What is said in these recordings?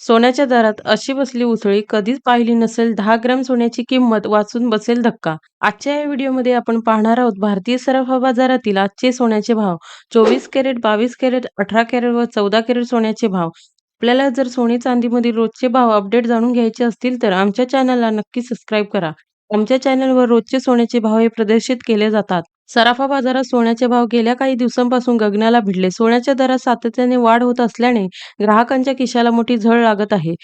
सोन्याच्या दरात अशी बसली उसळी, कधीच पाहिली नसेल दहा ग्रॅम सोन्याची किंमत वाचून बसेल धक्का. आजच्या या व्हिडिओमध्ये आपण पाहणार आहोत भारतीय सराफा बाजारातील आजचे सोन्याचे भाव. चोवीस कॅरेट, बावीस कॅरेट, अठरा कॅरेट व चौदा कॅरेट सोन्याचे भाव. आपल्याला जर सोने चांदीमधील रोजचे भाव अपडेट जाणून घ्यायचे असतील तर आमच्या चॅनलला नक्की सबस्क्राईब करा. आमच्या चॅनलवर रोजचे सोन्याचे भाव हे प्रदर्शित केले जातात. सराफा बाजारात सोन्याचे भाव गेल्या काही दिवसांपासून गगनाला भिडले. सोन्याच्या दरात सातत्याने वाढ होत असल्याने ग्राहकांच्या खिशाला मोठी झळ लागत आहे.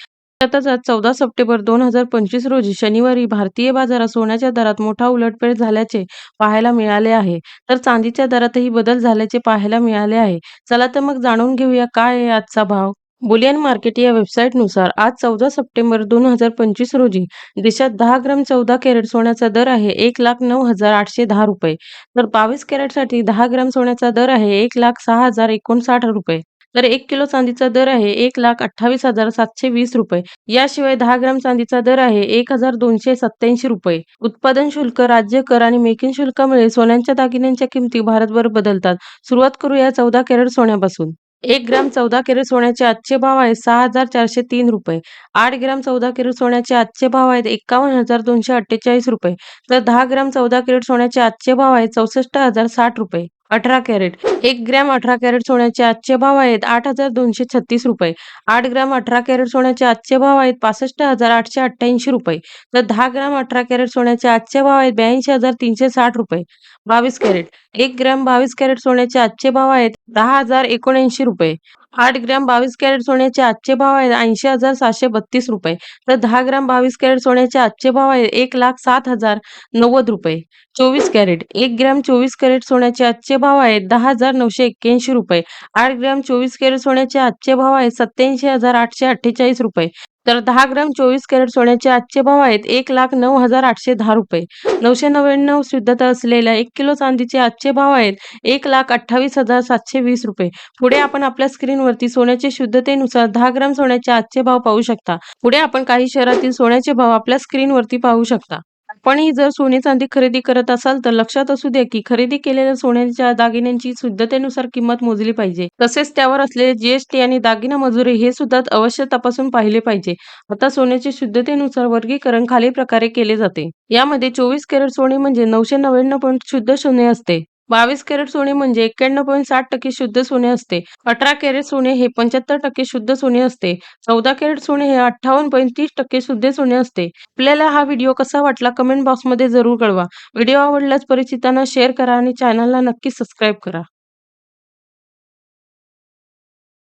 त्यातच आज चौदा सप्टेंबर दोन हजार पंचवीस रोजी शनिवारी भारतीय बाजारात सोन्याच्या दरात मोठा उलटफेर झाल्याचे पाहायला मिळाले आहे. तर चांदीच्या दरातही बदल झाल्याचे पाहायला मिळाले आहे. चला तर मग जाणून घेऊया काय आहे आजचा भाव. बुलियन मार्केट या वेबसाईटनुसार आज चौदा सप्टेंबर दोन हजार पंचवीस रोजी देशात दहा ग्रॅम चौदा कॅरेट सोन्याचा दर आहे एक लाख नऊ हजार आठशे दहा रुपये. तर बावीस कॅरेटसाठी दहा ग्रॅम सोन्याचा दर आहे एक लाख सहा हजार एकोणसाठ रुपये. तर एक किलो चांदीचा दर आहे एक लाख अठ्ठावीस हजार सातशे वीस रुपये. याशिवाय दहा ग्राम चांदीचा दर आहे एक हजार दोनशे सत्याऐंशी रुपये. उत्पादन शुल्क, राज्य कर आणि मेकिंग शुल्कामुळे सोन्याच्या दागिन्यांच्या किमती भारतभर बदलतात. सुरुवात करूया चौदा कॅरेट सोन्यापासून. एक ग्राम चौदा कॅरेट सोन्याचे आजचे भाव आहेत सहा हजार चारशे तीन रुपये. आठ ग्राम चौदा कॅरेट सोन्याचे आजचे भाव आहेत एकावन्न हजार दोनशे अठ्ठेचाळीस रुपये. तर दहा ग्राम चौदा कॅरेट सोन्याचे आजचे भाव आहेत चौसष्ट हजार साठ रुपये. अठरा कॅरेट एक ग्रॅम अठरा कॅरेट सोन्याचे आजचे भाव आहेत आठ हजार दोनशे छत्तीस रुपये. आठ ग्रॅम अठरा कॅरेट सोन्याचे आजचे भाव आहेत पासष्ट हजार आठशे अठ्ठ्याऐंशी रुपये. तर दहा ग्रॅम अठरा कॅरेट सोन्याचे आजचे भाव आहेत ब्याऐंशी हजार तीनशे साठ रुपये. बावीस कॅरेट एक ग्रॅम बावीस कॅरेट सोन्याचे आजचे भाव आहेत दहा हजार एकोणऐंशी रुपये. आठ ग्रॅम बावीस कॅरेट सोन्याचे आजचे भाव आहेत ऐंशी हजार सहाशे बत्तीस रुपये. तर दहा ग्रॅम बावीस कॅरेट सोन्याचे आजचे भाव आहेत एक लाख सात हजार नव्वद रुपये. चोवीस कॅरेट एक ग्रॅम चोवीस कॅरेट सोन्याचे आजचे भाव आहेत दहा हजार नऊशे एक्क्याऐंशी रुपये. आठ ग्रॅम चोवीस कॅरेट सोन्याचे आजचे भाव आहेत सत्याऐंशी हजार आठशे अठ्ठेचाळीस रुपये. तर दहा ग्राम चोवीस कॅरेट सोन्याचे आजचे भाव आहेत एक लाख नऊ हजार आठशे दहा रुपये. नऊशे नव्याण्णव शुद्धता असलेल्या एक किलो चांदीचे आजचे भाव आहेत एक लाख अठ्ठावीस हजार सातशे वीस रुपये. पुढे आपण आपल्या स्क्रीनवरती सोन्याच्या शुद्धतेनुसार दहा ग्राम सोन्याचे आजचे भाव पाहू शकता. पुढे आपण काही शहरातील सोन्याचे भाव आपल्या स्क्रीनवरती पाहू शकता. पण जर सोने चांदी खरेदी करत असाल तर लक्षात असू द्या की खरेदी केलेल्या सोन्याच्या दागिन्यांची शुद्धतेनुसार किंमत मोजली पाहिजे. तसेच त्यावर असलेले जीएसटी आणि दागिना मजुरी हे सुद्धा अवश्य तपासून पाहिले पाहिजे. आता सोन्याच्या शुद्धतेनुसार वर्गीकरण खालील प्रकारे केले जाते. यामध्ये चोवीस कॅरेट सोने म्हणजे नऊशे नव्याण्णव पॉईंट शुद्ध सोने असते. बावीस कॅरेट सोने म्हणजे एक्क्याण्णव पॉईंट साठ टक्के शुद्ध सोने असते. अठरा कॅरेट सोने हे पंच्याहत्तर टक्के शुद्ध सोने असते. चौदा कॅरेट सोने हे अठ्ठावन्न पॉईंट तीस टक्के शुद्ध सोने असते. आपल्याला हा व्हिडिओ कसा वाटला कमेंट बॉक्समध्ये जरूर कळवा. व्हिडिओ आवडल्यास परिचितांना शेअर करा आणि चॅनलला नक्की सबस्क्राईब करा.